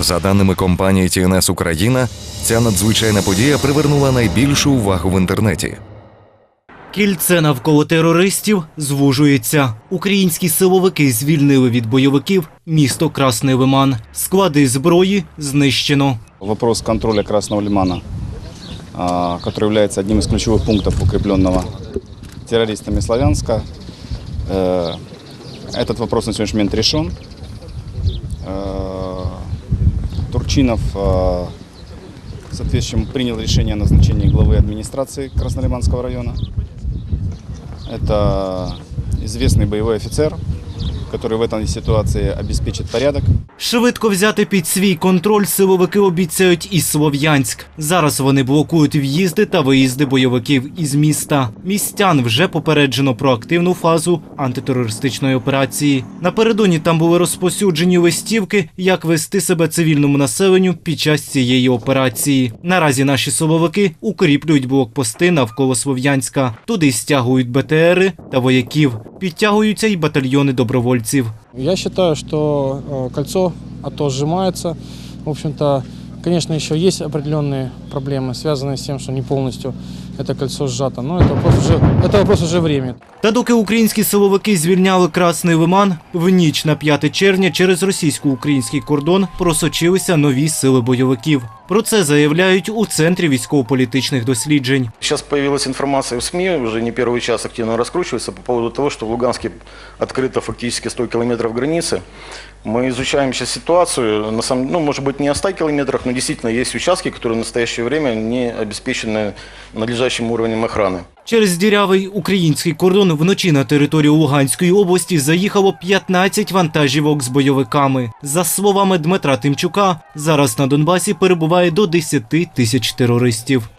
За даними компанії TNS Україна, ця надзвичайна подія привернула найбільшу увагу в інтернеті. Кільце навколо терористів звужується. Українські силовики звільнили від бойовиків місто Красний Лиман. Склади зброї знищено. Вопрос контроля Красного Лимана, а, который является одним из ключевых пунктов укрепленного террористами Славянска. Э, Этот вопрос на сегодняшний момент решен. Э, Турчинов э, соответствующим принял решение о назначении главы администрации Краснолиманского района. Это известный боевой офицер, который в этой ситуации обеспечит порядок. Швидко взяти під свій контроль силовики обіцяють і Слов'янськ. Зараз вони блокують в'їзди та виїзди бойовиків із міста. Містян вже попереджено про активну фазу антитерористичної операції. Напередодні там були розповсюджені листівки, як вести себе цивільному населенню під час цієї операції. Наразі наші силовики укріплюють блокпости навколо Слов'янська. Туди стягують БТРи та вояків. Підтягуються й батальйони добровольців Я считаю, что э, кольцо АТО сжимается. В общем-то, конечно, еще есть определенные проблемы, связанные с тем, что не полностью это кольцо сжато. Но это вопрос уже, это вопрос уже времени. Та доки українські силовики звільняли Красний Лиман, в ніч на 5 червня через російсько-український кордон просочилися нові сили бойовиків. Про це заявляють у центрі військово-політичних досліджень. Сейчас появилась информация в СМИ, уже не первый час активно раскручивается по поводу того, что в Луганске открыто фактически 100 километров границы. Мы изучаем сейчас ситуацию, на самом, ну, может быть, не о 100 километрах, но действительно есть участки, которые в настоящее время не обеспечены надлежащим уровнем охраны. Через дірявий український кордон вночі на територію Луганської області заїхало 15 вантажівок з бойовиками. За словами Дмитра Тимчука, зараз на Донбасі перебуває до 10 тисяч терористів.